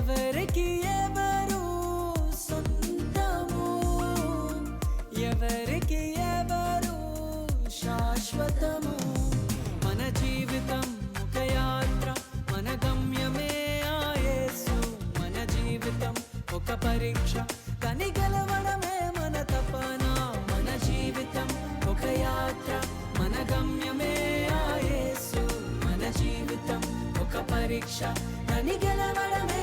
ఎవరికి ఎవరు సొంతము? ఎవరికి ఎవరు శాశ్వతము? మన జీవితం ఒక యాత్ర మన గమ్యమే ఆయేసు మన జీవితం ఒక పరీక్ష కని గెలవడమే మన తపన. మన జీవితం ఒక యాత్ర మన గమ్యమే ఆయేసు మన జీవితం ఒక పరీక్ష కని గెలవడమే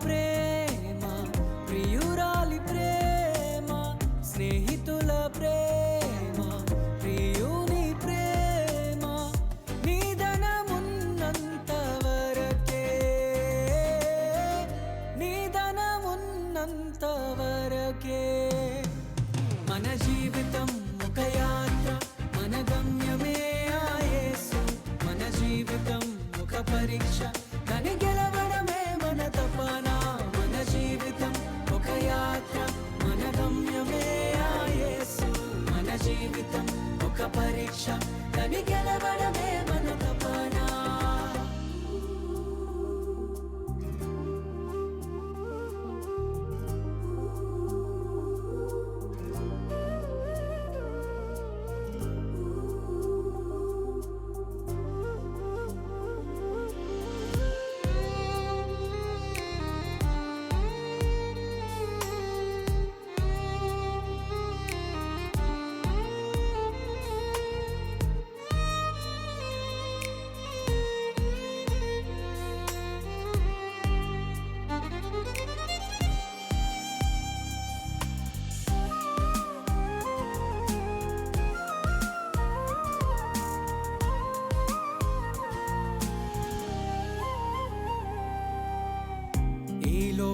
ప్రేమ ప్రియురాలి ప్రేమ స్నేహితుల ప్రేమ ప్రియుని ప్రేమ నిధనమున్నంత వరకే నిధనమున్నంత వరకే మన జీవితం ఒక యాత్ర మన గమ్యమే ఆయేసు మన జీవితం ఒక పరీక్ష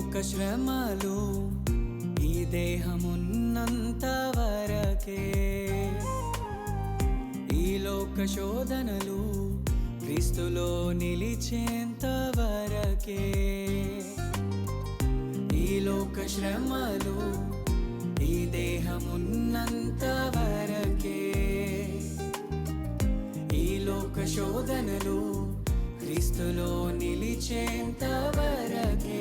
ఈ శ్రమలు ఈ దేహమున్నంత వరకే. ఈ లోక శోధనలు క్రీస్తులో నిలిచేంత వరకే. ఈ లోక శ్రమలు ఈ దేహమున్నంత వరకే. ఈ లోక శోధనలు క్రీస్తులో నిలిచేంత వరకే.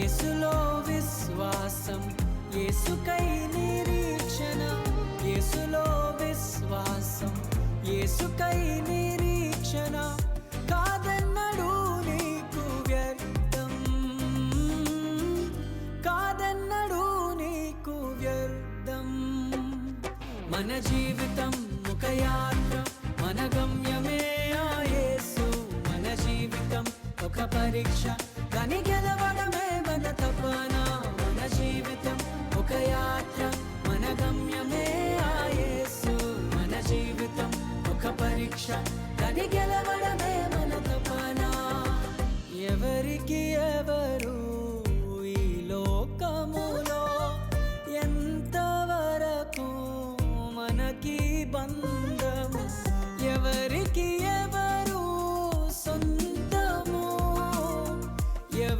యేసులో విశ్వాసం యేసుకై నిరీక్షణ యేసులో విశ్వాసం యేసుకై నిరీక్షణ కాదన్నడు నీకు వ్యర్థం. కాదన్నడు నీకు వ్యర్థం. మన జీవితం ఒక యాత్ర మన గమ్యమే ఆయే ఒక పరీక్ష. కని గెలవడమే మన తపన. మన జీవితం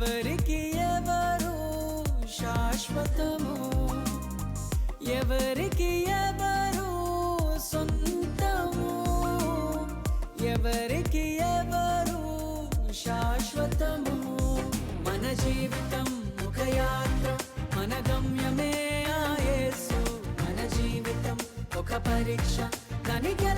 ఎవరికి ఎవరు శాశ్వతము? ఎవరికి ఎవరు సొంతము? ఎవరికి ఎవరు శాశ్వతము? మన జీవితం ముఖయాత్ర యాత్ర మన గమ్యమే ఆయేసు మన జీవితం ఒక పరీక్ష దానికి